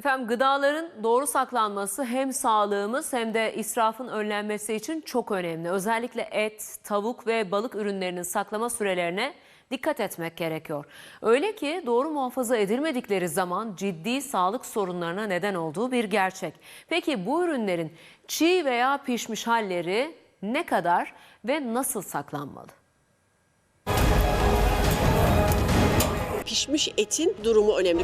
Efendim gıdaların doğru saklanması hem sağlığımız hem de israfın önlenmesi için çok önemli. Özellikle et, tavuk ve balık ürünlerinin saklama sürelerine dikkat etmek gerekiyor. Öyle ki doğru muhafaza edilmedikleri zaman ciddi sağlık sorunlarına neden olduğu bir gerçek. Peki bu ürünlerin çiğ veya pişmiş halleri ne kadar ve nasıl saklanmalı? pişmiş etin durumu önemli.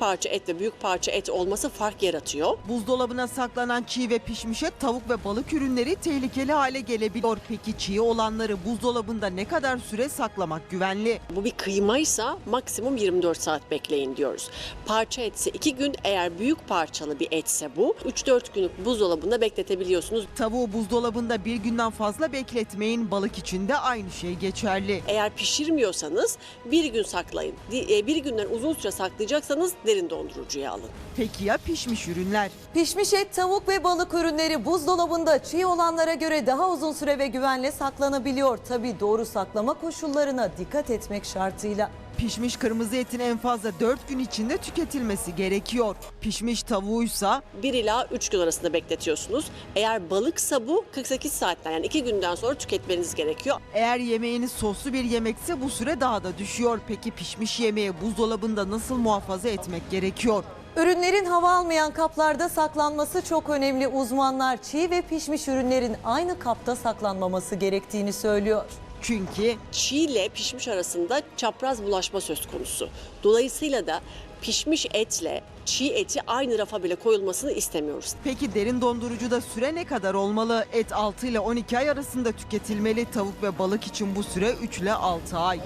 Parça et ve büyük parça et olması fark yaratıyor. Buzdolabına saklanan çiğ ve pişmiş et, tavuk ve balık ürünleri tehlikeli hale gelebiliyor. Peki çiğ olanları buzdolabında ne kadar süre saklamak güvenli? Bu bir kıymaysa maksimum 24 saat bekleyin diyoruz. Parça etse 2 gün eğer büyük parçalı bir etse bu 3-4 günlük buzdolabında bekletebiliyorsunuz. Tavuğu buzdolabında bir günden fazla bekletmeyin. Balık için de aynı şey geçerli. Eğer pişirmiyorsanız bir gün saklayın. E, Bir günden uzun süre saklayacaksanız derin dondurucuya alın. Peki ya pişmiş ürünler? Pişmiş et, tavuk ve balık ürünleri buzdolabında çiğ olanlara göre daha uzun süre ve güvenle saklanabiliyor. Tabii doğru saklama koşullarına dikkat etmek şartıyla. Pişmiş kırmızı etin en fazla 4 gün içinde tüketilmesi gerekiyor. Pişmiş tavuğuysa 1 ila 3 gün arasında bekletiyorsunuz. Eğer balıksa bu 48 saatten yani 2 günden sonra tüketmeniz gerekiyor. eğer yemeğiniz soslu bir yemekse bu süre daha da düşüyor. Peki pişmiş yemeği buzdolabında nasıl muhafaza etmek gerekiyor? Ürünlerin hava almayan kaplarda saklanması çok önemli. Uzmanlar çiğ ve pişmiş ürünlerin aynı kapta saklanmaması gerektiğini söylüyor. Çünkü çiğ ile pişmiş arasında çapraz bulaşma söz konusu. Dolayısıyla da pişmiş etle çiğ eti aynı rafa bile koyulmasını istemiyoruz. Peki derin dondurucuda süre ne kadar olmalı? Et 6 ile 12 ay arasında tüketilmeli. Tavuk ve balık için bu süre 3 ile 6 ay.